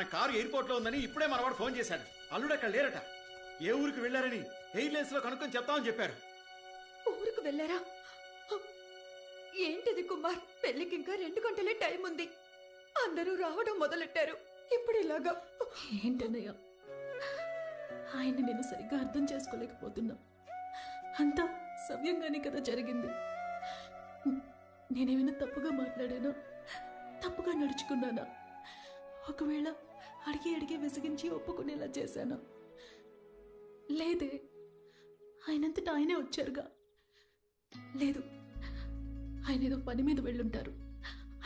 మన కారు ఎయిర్పోర్ట్లో ఉందని ఇప్పుడే మనవాడు ఫోన్ చేశాడు. అల్లుడు అక్కడ లేరట. ఏ ఊరికి వెళ్ళారని ఎయిర్లైన్స్లో కనుక్కొని చెప్తామని చెప్పారు. ఊరుకు వెళ్ళారా? ఏంటిది కుమార్? పెళ్ళికి ఇంకా రెండు గంటలే టైం ఉంది. అందరూ రావడం మొదలెట్టారు. ఇప్పుడు ఇలాగా ఏంటన్నయ్య? ఆయన నేను సరిగ్గా అర్థం చేసుకోలేకపోతున్నా. అంతా సవ్యంగానే కదా జరిగింది. నేనేమైనా తప్పుగా మాట్లాడానా? తప్పుగా నడుచుకున్నానా? ఒకవేళ అడిగి అడిగి విసిగించి ఒప్పుకునేలా చేశానా. లేదే ఆయనంతట ఆయనే వచ్చారుగా. లేదు ఆయన ఏదో పని మీద వెళ్ళుంటారు.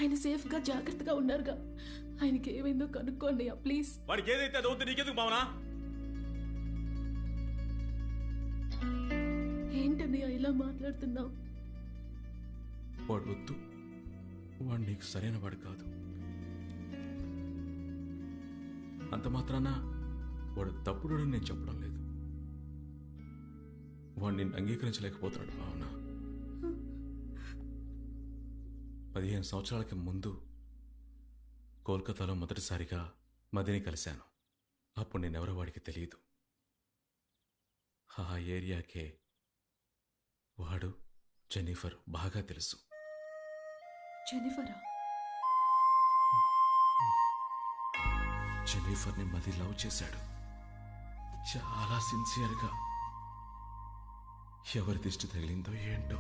ఆయన సేఫ్గా జాగ్రత్తగా ఉన్నారుగా. ఆయనకి ఏమైందో కనుక్కోండి ప్లీజ్. వాడికి ఏదైతే అది నీకెందుకు భావన ఏంటని ఇలా మాట్లాడుతున్నావు? వాడు వద్దు. వాడు నీకు సరైన వాడు కాదు. అంత మాత్రాన వాడు తప్పుడు నేను చెప్పడం లేదు. వాడు నిన్ను అంగీకరించలేకపోతున్నాడు భావన. పదిహేను సంవత్సరాలకి ముందు కోల్కతాలో మొదటిసారిగా మదిని కలిశాను. అప్పుడు నేనెవరో వాడికి తెలియదు. ఆ ఏరియాకే వాడు జెన్నిఫర్ బాగా తెలుసు. జెనిఫరా జెన్నిఫర్ని మది లవ్ చేశాడు. చాలా సిన్సియర్గా. ఎవరి దిష్టి తగిలిందో ఏంటో.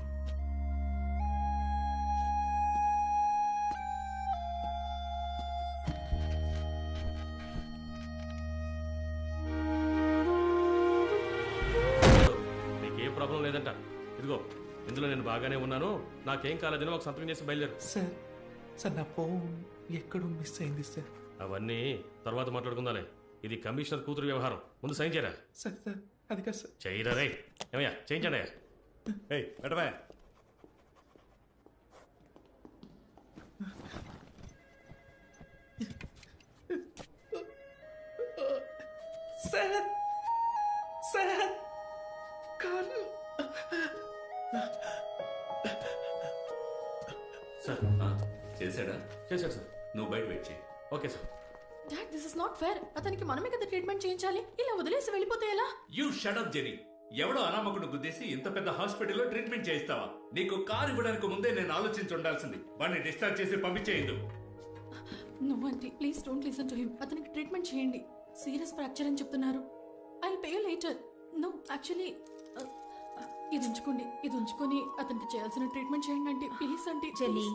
నీకేం ప్రాబ్లం లేదంట. ఇదిగో ఇందులో నేను బాగానే ఉన్నాను. నాకేం కాలేదని ఒక సంతకం చేసి బయలుదేరు. సార్ సార్ నా ఫోన్ ఎక్కడో మిస్ అయింది సార్. అవన్నీ తర్వాత మాట్లాడుకుందాలే. ఇది కమిషనర్ కూతురు వ్యవహారం. ముందు సైన్ చేయరా? Sir sir. అది కాదు సార్. చేయరా రే? ఏమయ్యా చేయించండి అయ్యా. ఏయ్ సార్ సార్ సార్ చేశాడా? చేశాడు సార్. నువ్వు బయట వెయిట్ చేయి. Okay sir dad this is not fair అతనికి మనమే కదా ట్రీట్మెంట్ చేయించాలి. ఇలా వదిలేసి వెళ్ళిపోతే ఎలా? యూ షడప్ జెనీ ఎవడో అనామకుడు గుద్దేసి ఇంత పెద్ద హాస్పిటల్లో ట్రీట్మెంట్ చేయిస్తావా? నీకు కారు ఇవ్వడానికి ముందే నేను ఆలోచించి ఉండాల్సింది వాడిని డిశ్చార్జ్ చేసి పంపించేయదు. నువ్వు అంటే please don't listen to him అతనికి ట్రీట్మెంట్ చేయండి. సీరియస్ ఫ్రాక్చర్ అని చెప్తున్నారు. I pay later no actually ఇది ఉంచుకోండి. ఇది ఉంచుకొని అతనికి చేయాల్సిన ట్రీట్మెంట్ చేయండి అంటే ప్లీజ్ అంటే జెన్నీ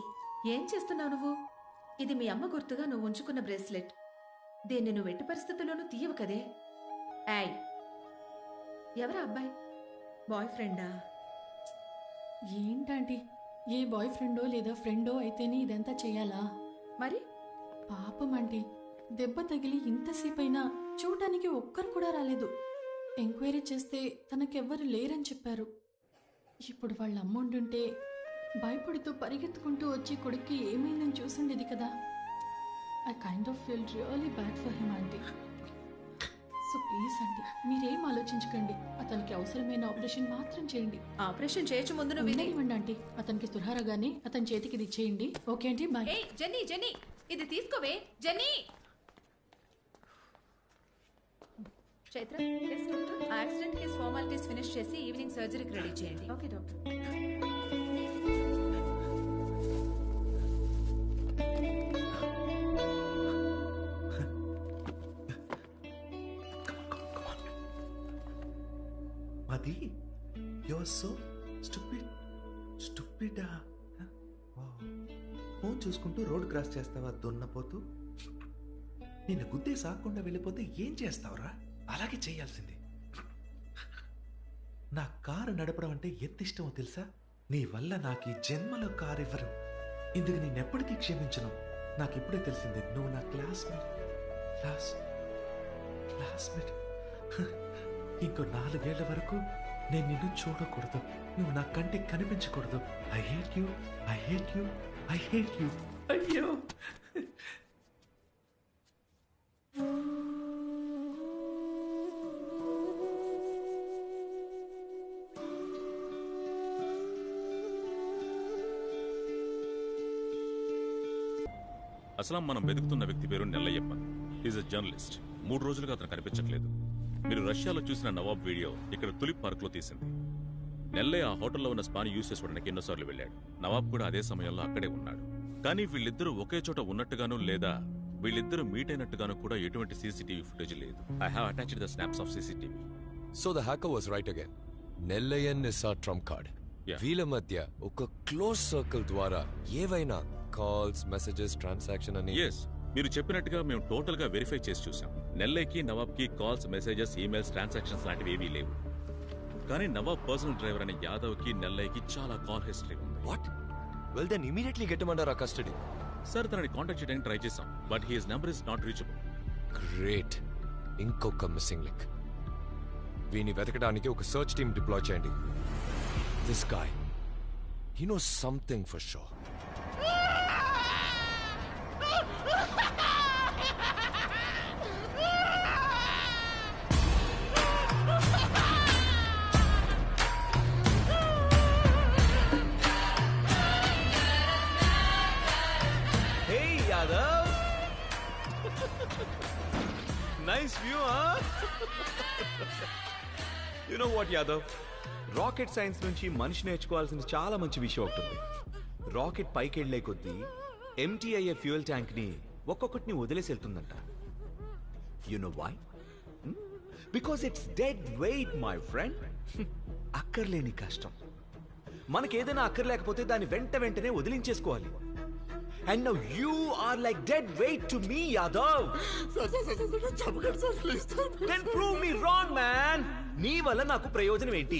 ఏం చేస్తున్నావు నువ్వు? ఇది మీ అమ్మ గుర్తుగా నువ్వు ఉంచుకున్న బ్రేస్లెట్. దీన్ని నువ్వు ఎట్టి పరిస్థితుల్లోనూ తీయవు కదే. యాయ్ ఎవరా అబ్బాయి? బాయ్ ఫ్రెండా ఏంటంటే? ఏ బాయ్ ఫ్రెండో లేదా ఫ్రెండో అయితేనే ఇదంతా చేయాలా? మరి? పాపం ఆంటీ దెబ్బ తగిలి ఇంతసేపైనా చూడటానికి ఒక్కరు కూడా రాలేదు. ఎంక్వైరీ చేస్తే తనకెవ్వరు లేరని చెప్పారు. ఇప్పుడు వాళ్ళ అమ్మ ఉండుంటే భయపడుతూ పరిగెత్తుకుంటూ వచ్చి కొడుక్కి ఏమైందని చూసిండేది కదా. I kind of feel really bad for him aunty so please aunty మీరేం ఆలోచించకండి. అతనికి అవసరమైన ఆపరేషన్ మాత్రం చేయండి. ఆపరేషన్ చేయొచ్చు ముందు నువ్వు ఇవ్వండి ఆంటీ అతనికి తురహారగానే అతని చేతికి ఇది ఇచ్చేయండి ఓకే ఆంటీ బాయ్ ఏయ్ జెన్నీ జెన్నీ. ఇది తీసుకోవే Jenny. Chaitra accident case formalities finish చేసి ఈవినింగ్ సర్జరీకి రెడీ చేయండి. Okay doctor Mathi you're so stupid స్టూపిడా phone చూసుకుంటూ రోడ్ క్రాస్ చేస్తావా దున్నపోతూ? నిన్ను గుద్దే సాకుండా వెళ్ళిపోతే ఏం చేస్తావురా? అలాగే చేయాల్సింది. నా కారు నడపడం అంటే ఎంత ఇష్టమో తెలుసా? నీ వల్ల నాకు ఈ జన్మలో కారు ఇవ్వరు. ఇందుకు నేనెప్పటికీ క్షమించను. నాకు ఇప్పుడే తెలిసింది నువ్వు నా క్లాస్మేట్ క్లాస్ క్లాస్మేట్ ఇంకో నాలుగేళ్ళ వరకు నేను నిన్ను చూడకూడదు. నువ్వు నా కంటికి కనిపించకూడదు. I hate you I hate you I hate you అయ్యో. అసలు మనం వెతుకుతున్న వ్యక్తి పేరు నెల్లయ్యప్ప. ఈజ్ అ జర్నలిస్ట్ మూడు రోజులుగా అతను కనిపించట్లేదు. మీరు రష్యాలో చూసిన నవాబ్ వీడియో ఇక్కడ తులిప్ పార్క్లో తీసింది. నెల్లే ఆ హోటల్లో ఉన్న స్పాన్ యూస్ చేసుకోవడానికి ఎన్నోసార్లు వెళ్ళాడు. నవాబ్ కూడా అదే సమయంలో అక్కడే ఉన్నాడు. కానీ వీళ్ళిద్దరూ ఒకే చోట ఉన్నట్టుగాను లేదా వీళ్ళిద్దరూ మీట్ అయినట్టుగాను కూడా ఎటువంటి సీసీటీవీ ఫుటేజ్ లేదు. I have attached the snaps of CCTV so the hacker was right again Nellaiyan is a trump card. వీళ్ళ మధ్య ఒక క్లోజ్ సర్కిల్ ద్వారా ఏవైనా కాల్స్ మెసేజెస్ ట్రాన్సాక్షన్ అని ఎస్ మీరు చెప్పినట్టుగా మేము టోటల్గా వెరిఫై చేసి చూసాం నెల్లైకి నవాబ్కి కాల్స్ మెసేజెస్ ఈమెయిల్స్ ట్రాన్సాక్షన్స్ లాంటివి ఏవీ లేవు. కానీ నవాబ్ పర్సనల్ డ్రైవర్ అనే యాదవ్కి నెల్లైకి చాలా కాల్ హిస్టరీ ఉంది. వాట్? వెల్ దెన్ ఇమీడియట్లీ గెట్టమంటారా కస్టడీ సార్ తనని కాంటాక్ట్ చేయడానికి ట్రై చేసాం but he's number is not reachable great ఇంకొక మిస్సింగ్ లింక్ వీని వెతకడానికి ఒక సర్చ్ టీమ్ డిప్లాయ్ చేయండి. This guy he know something for sure nice view you know what Yadav rocket science నుంచి మనిషి నేర్చుకోవాల్సిన చాలా మంచి విషయం ఒకటి ఉంది. రాకెట్ పైకి వెళ్ళే కొద్దీ ఎంటీ అయ్యే ఫ్యూయల్ ట్యాంక్ని ఒక్కొక్కటిని వదిలేసి వెళ్తుందంట. You know why because it's dead weight my friend అక్కర్లేని కష్టం. మనకేదైనా అక్కర్లేకపోతే దాన్ని వెంట వెంటనే వదిలించేసుకోవాలి. And now you are like dead weight to me Yadav then prove me wrong man నీ వల్ల నాకు ప్రయోజనం ఏంటి?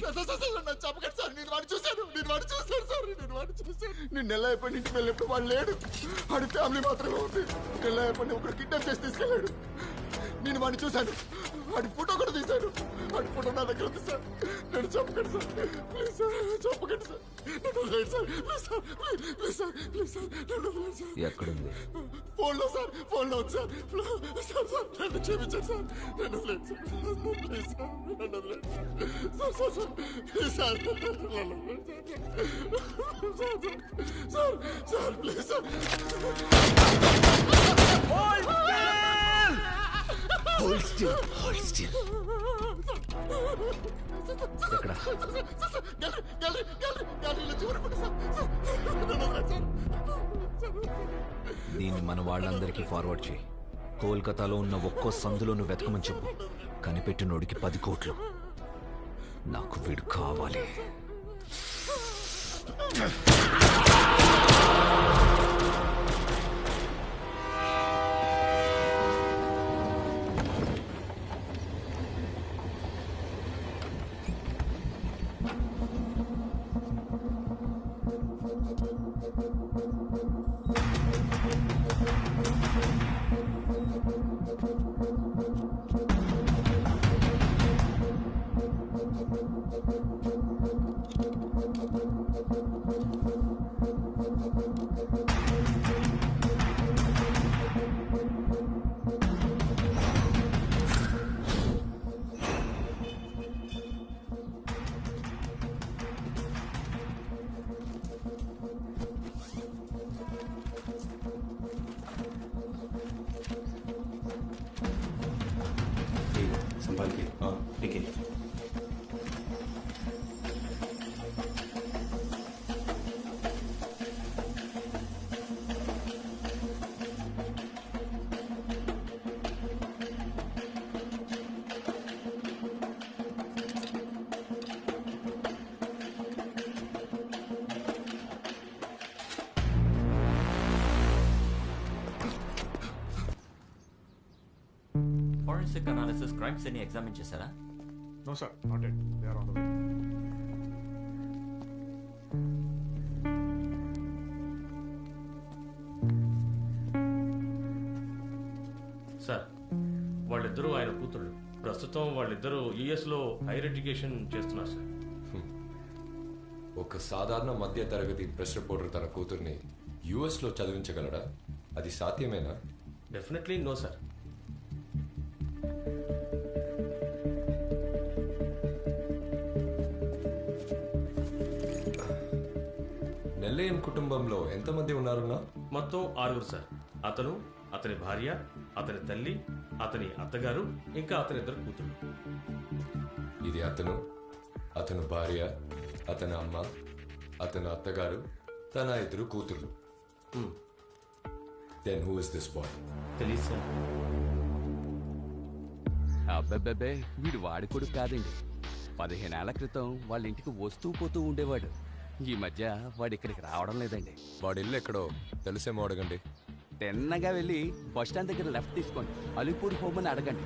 నేను నెల అయిపోయి ఇంటికి వెళ్ళినప్పుడు వాడు లేడు. వాడి ఫ్యామిలీ మాత్రమే ఉంది. నెల అయిపోయి ఒకడు కిడ్నాప్ చేసి తీసుకెళ్ళాడు. నేను వాడిని చూశాను. వాడి ఫోటో కూడా తీశాను వాడి ఫోటో నా దగ్గర ఉంది సార్. నేను చెప్పకండి సార్. ప్లీజ్ సార్ చెప్పకండి సార్. నన్ను వదిలేయండి sir. Please sir please sir please sir. Sir. ఎక్కడుంది? ఫోన్లో సార్ ఫోన్లో ఉంది సార్. సార్ సార్ నన్ను క్షమించండి సార్. నన్ను వదిలేండి సార్. ప్లీజ్ సార్ నన్ను వదిలేండి sir sir sir please sir వదిలేండి sir. Sir sir please sir. Hold still hold still ఎక్కడ? దీన్ని మన వాళ్ళందరికీ ఫార్వర్డ్ చేయి. కోల్కతాలో ఉన్న ఒక్కో సందులోను వెతకమని చెప్పు. కనిపెట్టినోడికి పది కోట్లు. నాకు వీడు కావాలి. Forensic analysis crimes అని ఎగ్జామిన్ చేశారా? No sir not at they are on the way sir వాళ్ళిద్దరూ ఆయన కూతుళ్ళు. ప్రస్తుతం వాళ్ళిద్దరూ యుఎస్లో హైయర్ ఎడ్యుకేషన్ చేస్తున్నారు సార్. ఒక సాధారణ మధ్య తరగతి ప్రెస్ రిపోర్టర్ తన కూతుర్ని యుఎస్లో చదివించగలడా? అది సాధ్యమేనా? Definitely no sir. ఎంతమంది ఉన్నారున్నా? మొత్తం ఆరుగురు సార్. అతను అతని భార్య అతని తల్లి అతని అత్తగారు ఇంకా అతని ఇద్దరు కూతుళ్ళు. ఇది అతను అతను భార్య అతని అమ్మ అతని అత్తగారు తన ఇద్దరు కూతుర్లు then who is this boy తెలియదు సార్. అబ్బెబ్బెబ్బే వీడు వాడి కొడుకు కాదండి. పదిహేనేళ్ళ క్రితం వాళ్ళ ఇంటికి వస్తూ పోతూ ఉండేవాడు. ఈ మధ్య వాడు ఇక్కడికి రావడం లేదండి. వాడి ఇల్లు ఎక్కడో తెలిసేమో అడగండి. తిన్నగా వెళ్ళి బస్ స్టాండ్ దగ్గర లెఫ్ట్ తీసుకోండి. అలీపూర్ హోమ్ అని అడగండి.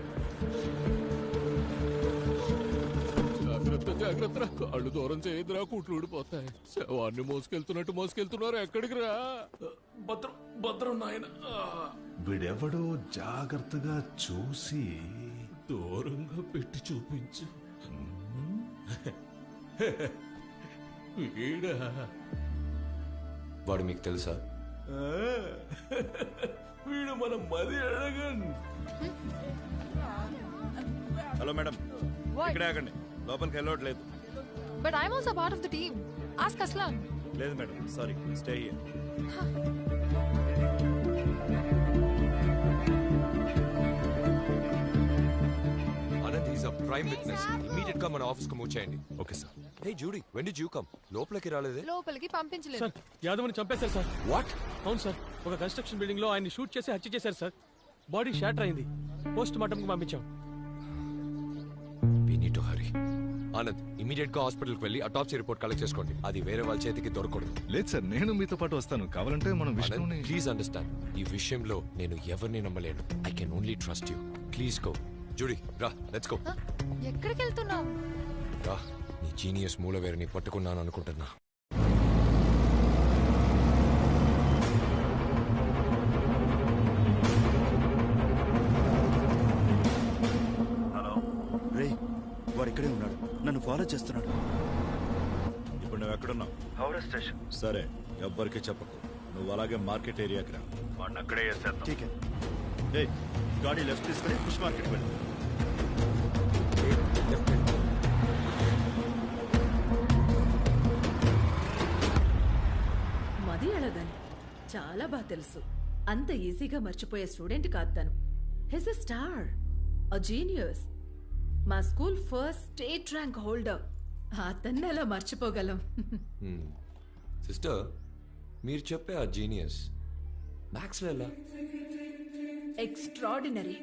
జాగ్రత్త జాగ్రత్త కళ్ళు దూరం చేయదురా కుట్లు ఊడిపోతాయి. శవాన్ని మోసుకెళ్తున్నట్టు మోసుకెళ్తున్నారు. ఎక్కడికి రా? భద్రం భద్రం నాయన. వీడెవడో జాగ్రత్తగా చూసి దూరంగా పెట్టి చూపించు. వీడా. వాడు మీకు తెలుసా? వీడు మనం మది అడగండి హలో మేడం ఇక్కడే ఆగండి. లోపలికి వెళ్ళట్లేదు. But I'm also part of the team. Ask Aslan. లేదు madam sorry stay here prime witness ఇమీడియట్గా మన ఆఫీస్కు మూవ్ చేయండి okay sir hey Judy when did you come లోపలికి రాలేదే? లోపలికి పంపించలేదు. యాదవ్ని చంపేశారు సార్. వాట్ అవును సార్. ఒక కన్స్ట్రక్షన్ బిల్డింగ్లో ఆయన్ని షూట్ చేసి హత్య చేశారు సార్. బాడీ షాటర్ అయింది. పోస్ట్ మార్టం కి పంపించాం. We need to hurry Anand ఇమీడియట్గా హాస్పిటల్కి వెళ్ళి అటాప్సీ రిపోర్ట్ కలెక్ట్ చేసుకోండి. అది వేరే వాళ్ళ చేతికి దొరకకూడదు. లేదు సార్. నేను మీతో పాటు వస్తాను. కావాలంటే మనం విష్ణుని ప్లీజ్ అండర్స్టాండ్ ఈ విషయంలో నేను ఎవరిని నమ్మలేను. I can only trust you please go Judy రా లెట్స్ గో ఎక్కడికి వెళ్తున్నావు రా నీ జీనియస్ మూలవేరుని పట్టుకున్నాను అనుకుంటున్నా. రే వాడు ఇక్కడే ఉన్నాడు. నన్ను ఫాలో చేస్తున్నాడు. ఇప్పుడు నువ్వు ఎక్కడున్నావు? హౌరా స్టేషన్. సరే ఎవ్వరికి చెప్పకు. నువ్వు అలాగే మార్కెట్ ఏరియాకి రా. వాడిని అక్కడే వేసేద్దాం ఏ గాడి లెఫ్ట్ తీసుకొని ఫిష్ మార్కెట్ వెళ్ళి. చాలా బాగా తెలుసు. అంత ఈజీగా మర్చిపోయే స్టూడెంట్ కాదు తను. He's a star a genius మా school first state rank holder. అతన్ని ఎలా మర్చిపోగలం? సిస్టర్ మీరు చెప్పే ఆ జీనియస్ మ్యాథ్స్ ఎలా? ఎక్స్ట్రాడినరీ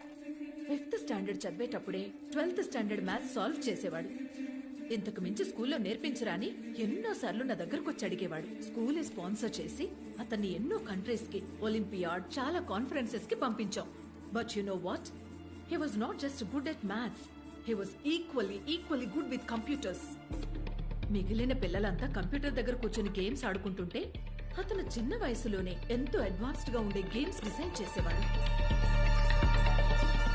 ఫిఫ్త్ స్టాండర్డ్ చదివేటప్పుడే ట్వెల్త్ స్టాండర్డ్ మ్యాథ్స్ సాల్వ్ చేసేవాడు. ఇంతకు మించి స్కూల్లో నేర్పించరాని ఎన్నోసార్లు నా దగ్గరకు వచ్చి అడిగేవాడు. స్కూలే స్పాన్సర్ చేసి అతన్ని ఎన్నో కంట్రీస్కి ఒలింపియాడ్ చాలా కాన్ఫరెన్సెస్కి పంపించాం. But you know what he was not just good at maths he was equally equally good with computers మిగిలిన పిల్లలంతా కంప్యూటర్ దగ్గర కూర్చొని గేమ్స్ ఆడుకుంటుంటే అతను చిన్న వయసులోనే ఎంతో అడ్వాన్స్డ్గా ఉండే గేమ్స్ డిజైన్ చేసేవాడు.